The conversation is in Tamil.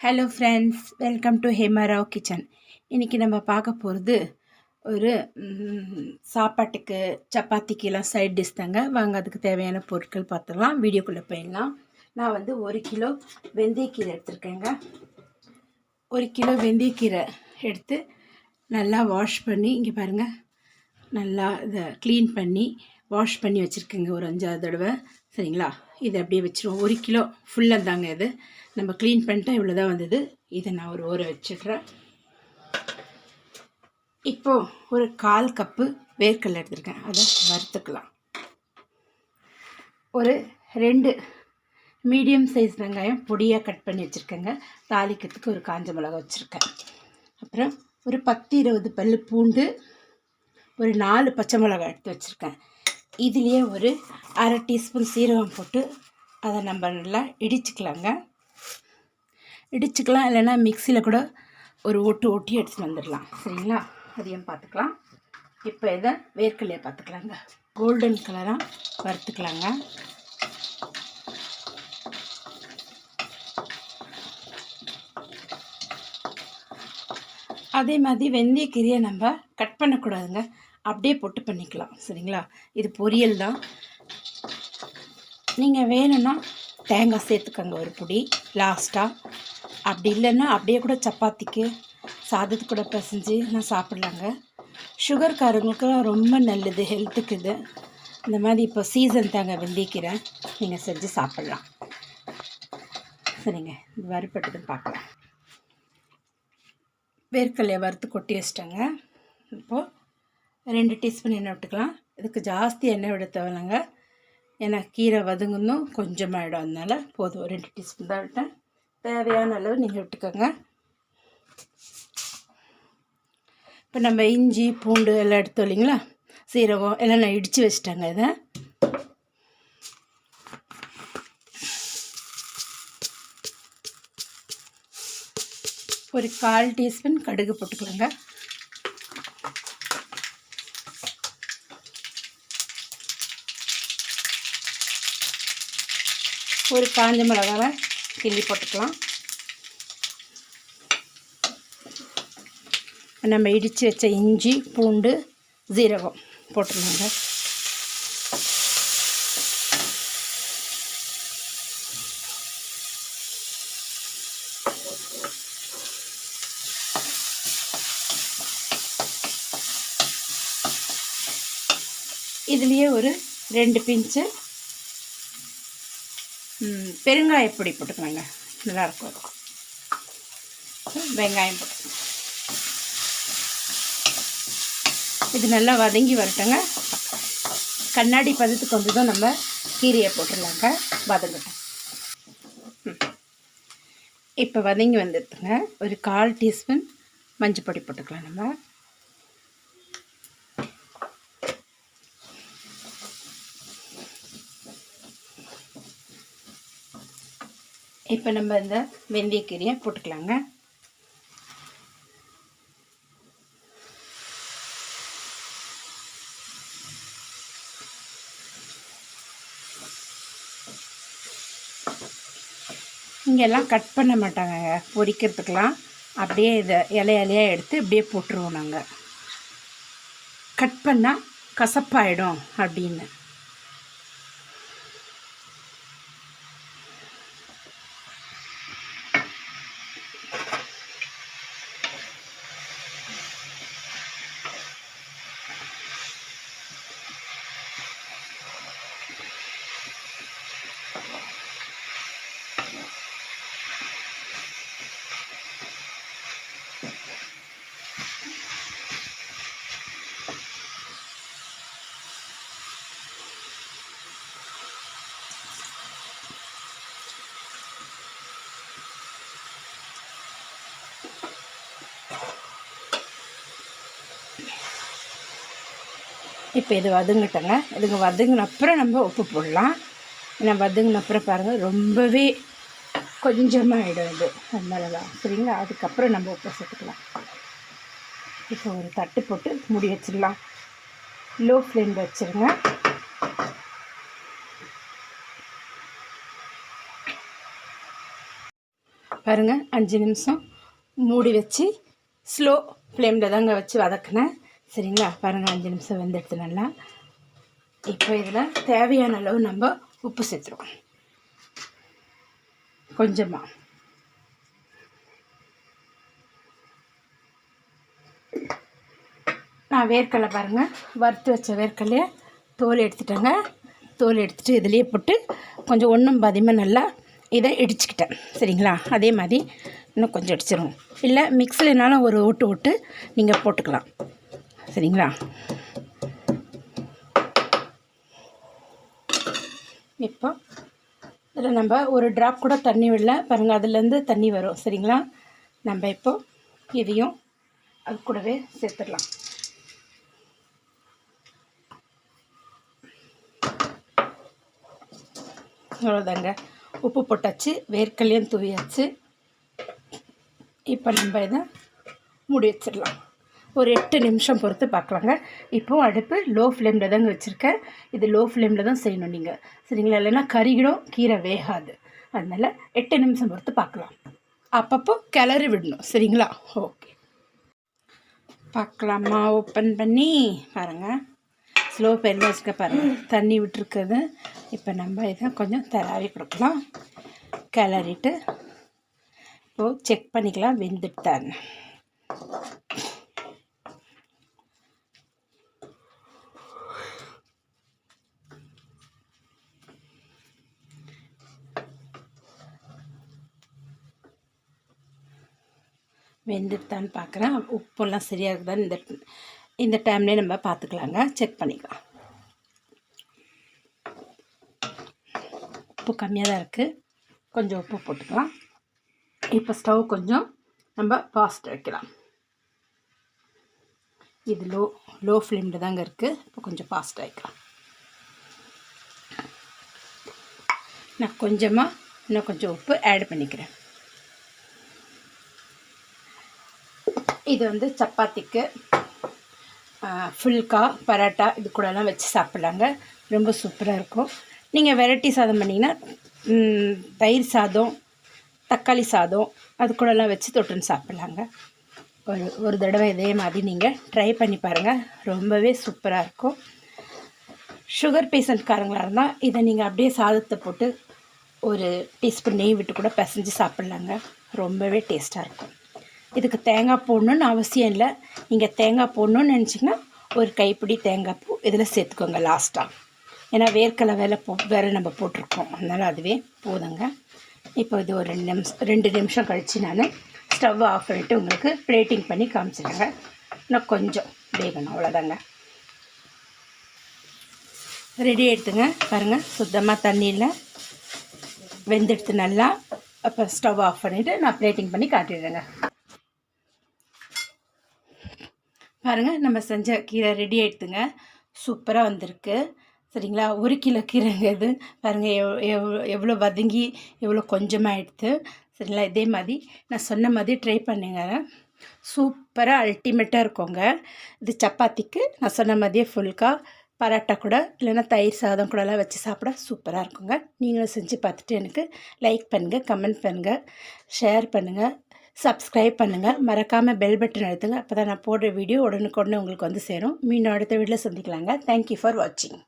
Hello friends welcome to Hemarao kitchen இன்றைக்கி நம்ம பார்க்க போகிறது ஒரு சாப்பாட்டுக்கு சப்பாத்திக்கெல்லாம் சைட் டிஷ் தாங்க. வாங்க அதுக்கு தேவையான பொருட்கள் பார்த்துடலாம். வீடியோக்குள்ளே போயிடலாம். நான் வந்து ஒரு கிலோ வெந்தயக்கீரை எடுத்திருக்கேங்க. ஒரு கிலோ வெந்தயக்கீரை எடுத்து நல்லா வாஷ் பண்ணி இங்கே பாருங்கள் நல்லா இதை க்ளீன் பண்ணி வாஷ் பண்ணி வச்சுருக்கேங்க ஒரு அஞ்சாவது தடவை. சரிங்களா? இதை அப்படியே வச்சுருவோம். ஒரு கிலோ ஃபுல்லாக தாங்க இது. நம்ம க்ளீன் பண்ணிட்டா இவ்வளோ தான் வந்தது. இதை நான் ஒரு ஊற வச்சுடுறேன். இப்போது ஒரு கால் கப்பு வேர்க்கடலை எடுத்துருக்கேன். அதை வறுத்துக்கலாம். ஒரு ரெண்டு மீடியம் சைஸ் வெங்காயம் பொடியாக கட் பண்ணி வச்சுருக்கேங்க. தாளிக்கிறதுக்கு ஒரு காஞ்ச மிளகா வச்சுருக்கேன். அப்புறம் ஒரு பத்து இருபது பல் பூண்டு ஒரு நாலு பச்சை மிளகா எடுத்து வச்சுருக்கேன். இதுலேயே ஒரு அரை டீஸ்பூன் சீரகம் போட்டு அதை நம்ம நல்லா இடிச்சுக்கலாங்க. இடிச்சுக்கலாம் இல்லைன்னா மிக்சியில் கூட ஒரு ஒட்டு ஒட்டி எடுத்துகிட்டு வந்துடலாம். சரிங்களா? அதையும் பார்த்துக்கலாம். இப்போ இதை வேர்க்கடலையை பார்த்துக்கலாங்க. கோல்டன் கலராக வறுத்துக்கலாங்க. அதே மாதிரி வெந்தயக்கீரையை நம்ம கட் பண்ணக்கூடாதுங்க. அப்படியே பொட்டு பண்ணிக்கலாம் சரிங்களா? இது பொரியல் தான். நீங்கள் வேணும்னா தேங்காய் சேர்த்துக்கோங்க ஒரு பொடி லாஸ்ட்டாக அப்படி இல்லைன்னா அப்படியே கூட சப்பாத்திக்கு சாதத்துக்கு கூட பிசைஞ்சு நான் சாப்பிட்லாங்க. சுகர்காரங்களுக்குலாம் ரொம்ப நல்லது ஹெல்த்துக்கு இது. இந்த மாதிரி இப்போ சீசன் தாங்க வெந்தயக்கீரை நீங்கள் செஞ்சு சாப்பிட்லாம். சரிங்க இது வறுப்பட்டதுன்னு பார்க்கலாம். வேர்க்கடலையை வறுத்து கொட்டி வச்சிட்டேங்க. இப்போது ரெண்டு டீஸ்பூன் எண்ணெய் விட்டுக்கலாம். இதுக்கு ஜாஸ்தி எண்ணெய் விட தேவையில்லைங்க. ஏன்னா கீரை வதங்கணும் கொஞ்சமாகிடும் அதனால் போதும். ரெண்டு டீஸ்பூன் தான் விட்டேன். தேவையான அளவு நீங்கள் விட்டுக்கோங்க. இப்போ நம்ம இஞ்சி பூண்டு எல்லாம் எடுத்தோம் இல்லைங்களா? சீரகம் எல்லாம் நான் இடித்து வச்சிட்டேங்க இதை. ஒரு கால் டீஸ்பூன் கடுகு போட்டுக்கலாங்க ஒரு காஞ்ச மிளகாவை கிள்ளி போட்டுக்கலாம். நம்ம இடித்து வச்ச இஞ்சி பூண்டு ஜீரகம் போட்டுருலாங்க இதுலேயே ஒரு ரெண்டு பிஞ்சு பெருங்காய பொடி போட்டுக்கலாங்க. நல்லாயிருக்கும் இருக்கும் வெங்காயம் போட்டுக்கலாம் இது நல்லா வதங்கி வரட்டுங்க. கண்ணாடி பதத்துக்கு வந்ததும் நம்ம கீரையை போட்டுடலாங்க. வதங்கட்டும். ம். இப்போ வதங்கி வந்துடுதுங்க ஒரு கால் டீஸ்பூன் மஞ்சள் பொடி போட்டுக்கலாம் நம்ம. இப்போ நம்ம இந்த வெந்தயக்கீரையை போட்டுக்கலாங்க. இங்கெல்லாம் கட் பண்ண மாட்டாங்க. பொரிக்கிறதுக்கெலாம் அப்படியே இதை இலை இலையாக எடுத்து அப்படியே போட்டுருவோம் நாங்கள் கட் பண்ணால் கசப்பாயிடும் அப்படின்னு. இப்போ இது வதங்கட்டங்க இதுங்க வதங்கின அப்புறம் நம்ம உப்பு போடலாம். ஏன்னா வதங்கின அப்புறம் பாருங்கள் ரொம்பவே கொஞ்சமாக ஆகிடும் இது. அதனால தான் சரிங்களா? அதுக்கப்புறம் நம்ம உப்பு சேர்த்துக்கலாம். இப்போ ஒரு தட்டு போட்டு மூடி வச்சிடலாம். லோ ஃப்ளேமில் வச்சுருங்க. பாருங்கள் அஞ்சு நிமிஷம் மூடி வச்சு ஸ்லோ ஃப்ளேமில் தாங்க வச்சு வதக்கினேன். சரிங்களா? பாருங்கள் அஞ்சு நிமிஷம் வெந்தெடுத்து நல்லா. இப்போ இதில் தேவையான அளவு நம்ம உப்பு சேர்த்துருவோம் கொஞ்சமாக நான் வேர்க்கடலை பாருங்கள் வறுத்து வச்ச வேர்க்கடலையை தோல் எடுத்துட்டேங்க. தோல் எடுத்துகிட்டு இதுலேயே போட்டு கொஞ்சம் ஒன்றும் பாதியமாக நல்லா இதை இடிச்சுக்கிட்டேன். சரிங்களா? அதே மாதிரி இன்னும் கொஞ்சம் இடிச்சிடும் இல்லை மிக்சிலனாலும் ஒரு ஓட்டு ஓட்டு நீங்கள் போட்டுக்கலாம். சரிங்களா? இப்போ இதில் நம்ம ஒரு ட்ராப் கூட தண்ணி விடல. பாருங்கள் அதுலேருந்து தண்ணி வரும். சரிங்களா? நம்ம இப்போ இதையும் அது கூடவே சேர்த்துடலாம். அவ்வளோதாங்க உப்பு போட்டாச்சு வேர்க்கல்லையும் தூவியாச்சு. இப்போ நம்ம இதை மூடி வச்சிடலாம். ஒரு எட்டு நிமிஷம் பொறுத்து பார்க்கலாங்க. இப்போது அடுப்பு லோ ஃப்ளேமில் தாங்க வச்சுருக்கேன். இது லோ ஃப்ளேமில் தான் செய்யணும் நீங்கள் சரிங்களா? இல்லைன்னா கறிகிடும் கீரை வேகாது. அதனால் எட்டு நிமிஷம் பொறுத்து பார்க்கலாம். அப்பப்போ கிளறி விடணும். சரிங்களா? ஓகே பார்க்கலாமா? ஓப்பன் பண்ணி பாருங்கள் ஸ்லோ பெரில் வச்சுக்க பாருங்கள் தண்ணி விட்டுருக்குது. இப்போ நம்ம இதை கொஞ்சம் தராவி கொடுக்கலாம். கிளறிட்டு இப்போது செக் பண்ணிக்கலாம். வெந்துட்டான்னு. வெந்துட்டான்னு பார்க்குறேன். உப்பெல்லாம் சரியாக இருக்குதான்னு இந்த இந்த டைம்லேயே நம்ம பார்த்துக்கலாங்க. செக் பண்ணிக்கலாம். உப்பு கம்மியாக தான் இருக்குது கொஞ்சம் உப்பு போட்டுக்கலாம். இப்போ ஸ்டவ் கொஞ்சம் நம்ம ஃபாஸ்ட் வைக்கலாம். இது லோ லோ ஃப்ளேமில் தாங்க இருக்குது இப்போ கொஞ்சம் ஃபாஸ்ட் வைக்கலாம். நான் கொஞ்சமாக இன்னும் கொஞ்சம் உப்பு ஆட் பண்ணிக்கிறேன். இது வந்து சப்பாத்திக்கு ஃபுல்கா பரோட்டா இது கூடலாம் வச்சு சாப்பிட்லாங்க. ரொம்ப சூப்பராக இருக்கும். நீங்கள் வெரைட்டி சாதம் பண்ணிங்கன்னா தயிர் சாதம் தக்காளி சாதம் அது கூடலாம் வச்சு தொட்டுன்னு சாப்பிட்லாங்க. ஒரு ஒரு தடவை இதே மாதிரி நீங்கள் ட்ரை பண்ணி பாருங்கள் ரொம்பவே சூப்பராக இருக்கும். சுகர் பேஷண்ட்காரங்களாக இருந்தால் இதை நீங்கள் அப்படியே சாதத்தை போட்டு ஒரு டீஸ்பூன் நெய் விட்டு கூட பிசைஞ்சு சாப்பிட்லாங்க. ரொம்பவே டேஸ்ட்டாக இருக்கும். இதுக்கு தேங்காய் போடணுன்னு அவசியம் இல்லை. நீங்கள் தேங்காய் போடணுன்னு நினச்சிங்கன்னா ஒரு கைப்பிடி தேங்காய் பூ இதில் சேர்த்துக்கோங்க லாஸ்ட்டாக ஏன்னா வேர்க்கலை வேலை போ வேலை நம்ம போட்டிருக்கோம். அதனால் அதுவே போதுங்க. இப்போ இது ஒரு ரெண்டு நிமிஷம் ரெண்டு நிமிஷம் கழித்து நான் ஸ்டவ் ஆஃப் பண்ணிட்டு உங்களுக்கு பிளேட்டிங் பண்ணி காமிச்சிடுங்க இன்னும் கொஞ்சம் வேகணும் அவ்வளோதாங்க ரெடி எடுத்துங்க பாருங்கள் சுத்தமாக தண்ணியில் வெந்தெடுத்து நல்லா அப்போ ஸ்டவ் ஆஃப் பண்ணிவிட்டு நான் பிளேட்டிங் பண்ணி காட்டிடுறேங்க. பாருங்கள் நம்ம செஞ்ச கீரை ரெடி ஆகிடுதுங்க சூப்பராக வந்திருக்கு. சரிங்களா? ஒரு கிலோ கீரைங்க இது. பாருங்கள் எவ் எவ்வளோ எவ்வளோ வதங்கி எவ்வளோ கொஞ்சமாக எடுத்து சரிங்களா? இதே மாதிரி நான் சொன்ன மாதிரி ட்ரை பண்ணுங்க. சூப்பராக அல்டிமேட்டாக இருக்குங்க. இது சப்பாத்திக்கு நான் சொன்ன மாதிரியே ஃபுல்கா பரோட்டா கூட இல்லைன்னா தயிர் சாதம் கூடலாம் வச்சு சாப்பிட சூப்பராக இருக்குங்க. நீங்களும் செஞ்சு பார்த்துட்டு எனக்கு லைக் பண்ணுங்கள் கமெண்ட் பண்ணுங்கள் ஷேர் பண்ணுங்கள் சப்ஸ்கிரைப் பண்ணுங்கள் மறக்காமல் பெல் பட்டன் அழுத்துங்க. அப்போ தான் நான் போடுற வீடியோ உடனுக்குடனே உங்களுக்கு வந்து சேரும். மீண்டும் அடுத்த வீட்டில் சந்திக்கலாங்க. தேங்க்யூ ஃபார் வாட்சிங்